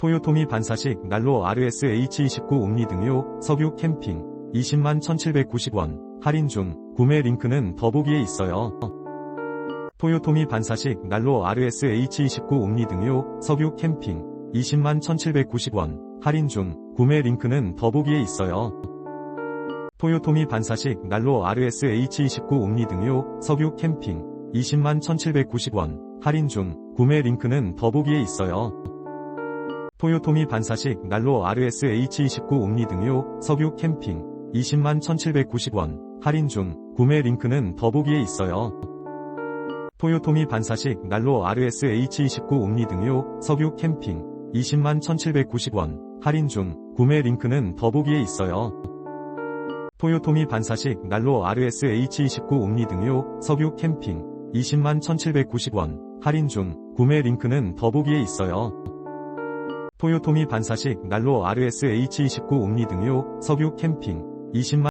토요토미 반사식 난로 RSH29 옴니 등요 석유 캠핑. 20만 1790원. 할인 중. 구매 링크는 더보기에 있어요. 토요토미 반사식 난로 RSH29 옴니 등요 석유 캠핑. 20만 1790원. 할인 중. 구매 링크는 더보기에 있어요. 토요토미 반사식 난로 RSH29 옴니 등요 석유 캠핑. 20만 1790원. 할인 중. 구매 링크는 더보기에 있어요. 토요토미 반사식 난로 RSH29 옴니 등요 석유 캠핑. 20만 1790원. 할인 중. 구매 링크는 더보기에 있어요. 토요토미 반사식 난로 RSH29 옴니 등요 석유 캠핑. 20만 1790원. 할인 중. 구매 링크는 더보기에 있어요. 토요토미 반사식 난로 RSH29 옴니 등요 석유 캠핑. 20만 1790원. 할인 중. 구매 링크는 더보기에 있어요. 토요토미 반사식 난로 RSH29 옴니 등요 석유 캠핑 20만